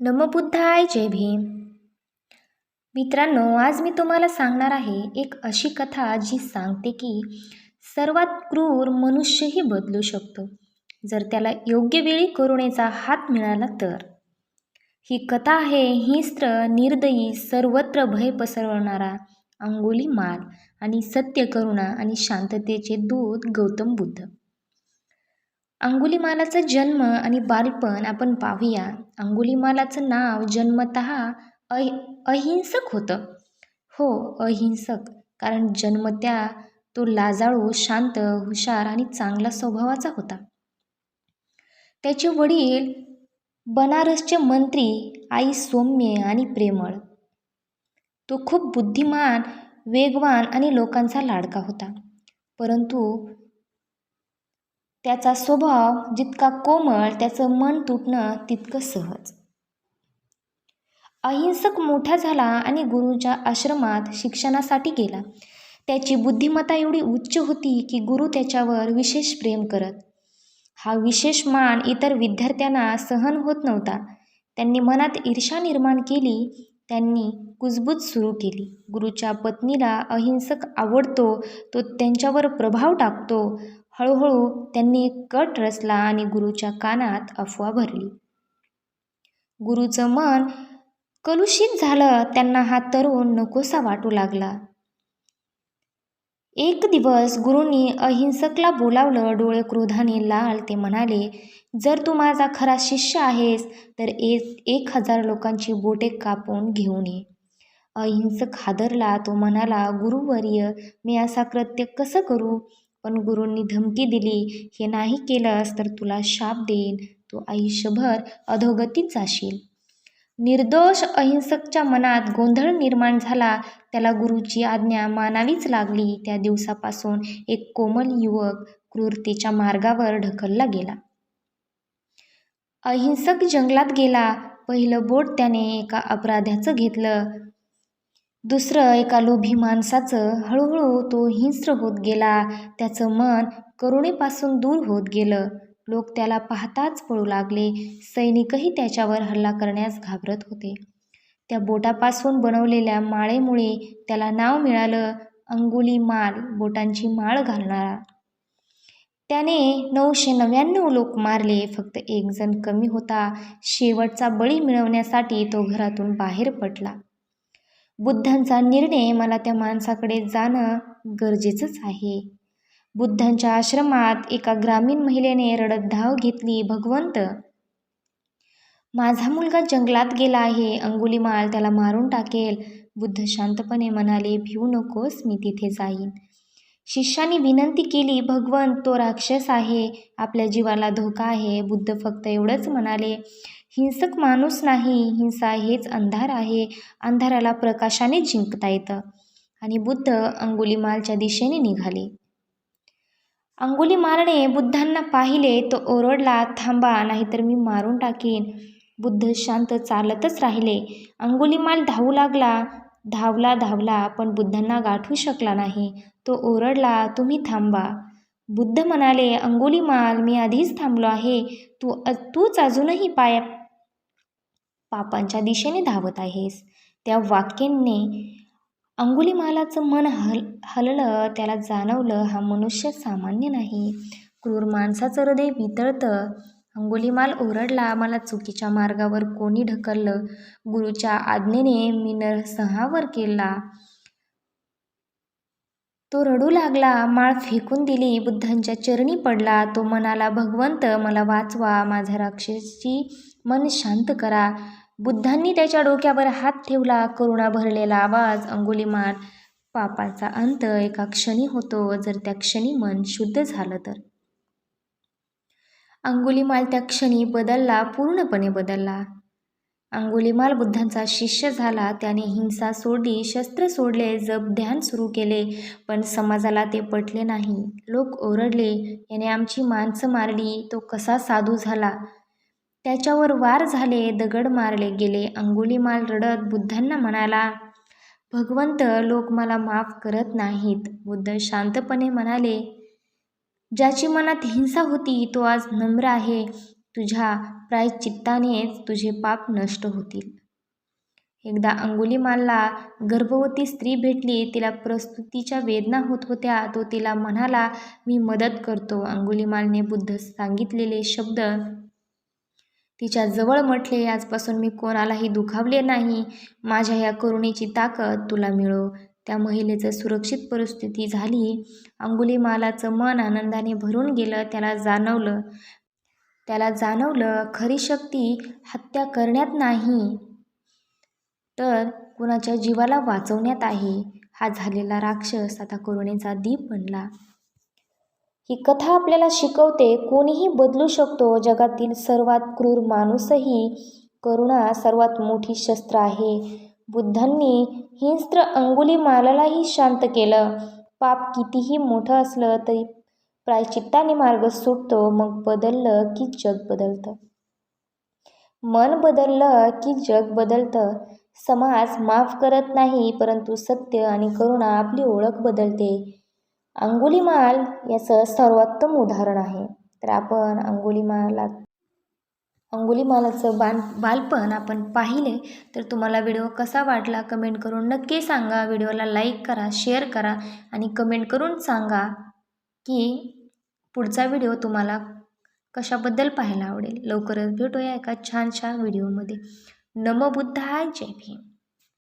नमबुद्धाय जय भीम. मित्रांनो आज मी तुम्हाला सांगणार आहे एक अशी कथा जी सांगते की सर्वात क्रूर मनुष्यही बदलू शकतो. जर त्याला योग्य वेळी करुणेचा हात मिळाला तर. ही कथा आहे हिंस्त्र निर्दयी सर्वत्र भय पसरवणारा अंगोली माल आणि सत्य करुणा आणि शांततेचे दूत गौतम बुद्ध. अंगुलीमालाचा जन्म आणि बालपण आपण पाहूया. अंगुलीमालाचं नाव जन्मत अहि अहिंसक होतं. हो अहिंसक. कारण जन्मत्या तो लाजाळू शांत हुशार आणि चांगला स्वभावाचा होता. त्याचे वडील बनारसचे मंत्री आई सौम्य आणि प्रेमळ. तो खूप बुद्धिमान वेगवान आणि लोकांचा लाडका होता. परंतु त्याचा स्वभाव जितका कोमळ त्याचं मन तुटणं तितकं सहज. अहिंसक मोठा झाला आणि गुरुच्या आश्रमात शिक्षणासाठी गेला. त्याची बुद्धिमत्ता एवढी उच्च होती की गुरु त्याच्यावर विशेष प्रेम करत. हा विशेष मान इतर विद्यार्थ्यांना सहन होत नव्हता. त्यांनी मनात ईर्षा निर्माण केली. त्यांनी कुजबूज सुरू केली. गुरुच्या पत्नीला अहिंसक आवडतो तो त्यांच्यावर प्रभाव टाकतो हळूहळू त्यांनी एक कट रचला आणि गुरुच्या कानात अफवा भरली. गुरुचं मन कलुषित झालं त्यांना हा तरुण नकोसा वाटू लागला. एक दिवस गुरुंनी अहिंसकला बोलावलं डोळे क्रोधाने लाल ते म्हणाले जर तू माझा खरा शिष्य आहेस तर एक एक हजार लोकांची बोटे कापून घेऊन ये. अहिंसक हादरला तो म्हणाला गुरुवर्य मी असा कृत्य कसं करू? पण गुरूंनी धमकी दिली हे नाही केलंस तर तुला शाप देईन तू आयुष्यभर अधोगतीत जाशील निर्दोष अहिंसकच्या मनात गोंधळ निर्माण झाला. त्याला गुरुची आज्ञा मानावीच लागली. त्या दिवसापासून एक कोमल युवक क्रूरतेच्या मार्गावर ढकलला गेला. अहिंसक जंगलात गेला. पहिलं बोट त्याने एका अपराध्याचं घेतलं. दुसरं एका लोभी माणसाचं हळूहळू तो हिंस्र होत गेला. त्याचं मन करुणेपासून दूर होत गेलं. लोक त्याला पाहताच पळू लागले. सैनिकही त्याच्यावर हल्ला करण्यास घाबरत होते. त्या बोटापासून बनवलेल्या माळेमुळे त्याला नाव मिळालं अंगुली माल बोटांची माळ घालणारा. त्याने नऊशे नव्याण्णव लोक मारले फक्त एक जण कमी होता. शेवटचा बळी मिळवण्यासाठी तो घरातून बाहेर पडला. बुद्धांचा निर्णय मला त्या माणसाकडे जाणं गरजेचंच आहे. बुद्धांच्या आश्रमात एका ग्रामीण महिलेने रडत धाव घेतली भगवंत! माझा मुलगा जंगलात गेला आहे. अंगुलीमाल त्याला मारून टाकेल. बुद्ध शांतपणे म्हणाले भिवू नकोस मी तिथे जाईन. शिष्याने विनंती केली भगवंत तो राक्षस आहे आपल्या जीवाला धोका आहे बुद्ध फक्त एवढंच म्हणाले हिंसक माणूस नाही हिंसा हेच अंधार आहे अंधाराला प्रकाशाने जिंकता येतं. आणि बुद्ध अंगुलीमालच्या दिशेने निघाले. अंगुलीमालने बुद्धांना पाहिले तो ओरडला थांबा नाहीतर मी मारून टाकेन. बुद्ध शांत चालतच राहिले. अंगुलीमाल धावू लागला. धावला धावला पण बुद्धांना गाठू शकला नाही. तो ओरडला तुम्ही थांबा. बुद्ध म्हणाले अंगुलीमाल मी आधीच थांबलो आहे. तू तूच अजूनही पाय पापांच्या दिशेने धावत आहेस. त्या वाक्याने अंगुलीमालाचं मन हल हललं. त्याला जाणवलं हा मनुष्य सामान्य नाही. क्रूर माणसाचं हृदय वितळतं. अंगुलीमाल ओरडला मला चुकीच्या मार्गावर कोणी ढकललं? गुरुच्या आज्ञेने मी नरसंहावर केला. तो रडू लागला माळ फेकून दिली बुद्धांच्या चरणी पडला. तो म्हणाला भगवंत मला वाचवा माझ्या राक्षसी मन शांत करा. बुद्धांनी त्याच्या डोक्यावर हात ठेवला करुणा भरलेला आवाज अंगुलीमाल पापाचा अंत एका क्षणी होतो जर त्या क्षणी मन शुद्ध झालं तर. अंगुलीमाल त्या क्षणी बदलला पूर्णपणे बदलला. अंगुलीमाल बुद्धांचा शिष्य झाला त्याने हिंसा सोडली शस्त्र सोडले जप ध्यान सुरू केले पण समाजाला ते पटले नाही. लोक ओरडले याने आमची माणसं मारली तो कसा साधू झाला? त्याच्यावर वार झाले दगड मारले गेले. अंगुलीमाल रडत बुद्धांना म्हणाला भगवंत लोक मला माफ करत नाहीत. बुद्ध शांतपणे म्हणाले ज्याची मनात हिंसा होती तो आज नम्र आहे. तुझ्या प्रायश्चित्तानेच तुझे पाप नष्ट होतील. एकदा अंगुलीमालला गर्भवती स्त्री भेटली तिला प्रस्तुतीच्या वेदना होत होत्या तो तिला म्हणाला मी मदत करतो. अंगुलीमालने बुद्ध सांगितलेले शब्द तिच्या जवळ म्हटले आजपासून मी कोणालाही दुखावले नाही. माझ्या या करुणेची ताकद तुला मिळो. त्या महिलेचं सुरक्षित परिस्थिती झाली. अंगुलीमालाचं मन आनंदाने भरून गेलं त्याला जाणवलं त्याला जाणवलं खरी शक्ती हत्या करण्यात नाही. तर कुणाच्या जीवाला वाचवण्यात आहे हा झालेला राक्षस आता करुणेचा दीप बनला. ही कथा आपल्याला शिकवते कोणीही बदलू शकतो. जगातील सर्वात क्रूर माणूसही करुणा सर्वात मोठी शस्त्र आहे. बुद्धांनी हिंस्त्र अंगुलीमालालाही शांत केलं. पाप कितीही मोठं असलं तरी प्रायचित्ताने मार्ग सुटतो मग बदललं की जग बदलतं. मन बदललं की जग बदलतं. समाज माफ करत नाही परंतु सत्य आणि करुणा आपली ओळख बदलते. अंगुलीमाल याचं सर्वोत्तम उदाहरण आहे. तर आपण अंगुलीमाला अंगुलीमालाचं बाल बालपण आपण पाहिले. तर तुम्हाला व्हिडिओ कसा वाटला कमेंट करून नक्की सांगा. व्हिडिओला लाईक करा शेअर करा आणि कमेंट करून सांगा की पुढचा व्हिडिओ तुम्हाला कशाबद्दल पाहायला आवडेल? लवकरच भेटूया एका छानशा व्हिडिओमध्ये. नमबुद्ध आहे जय भीम.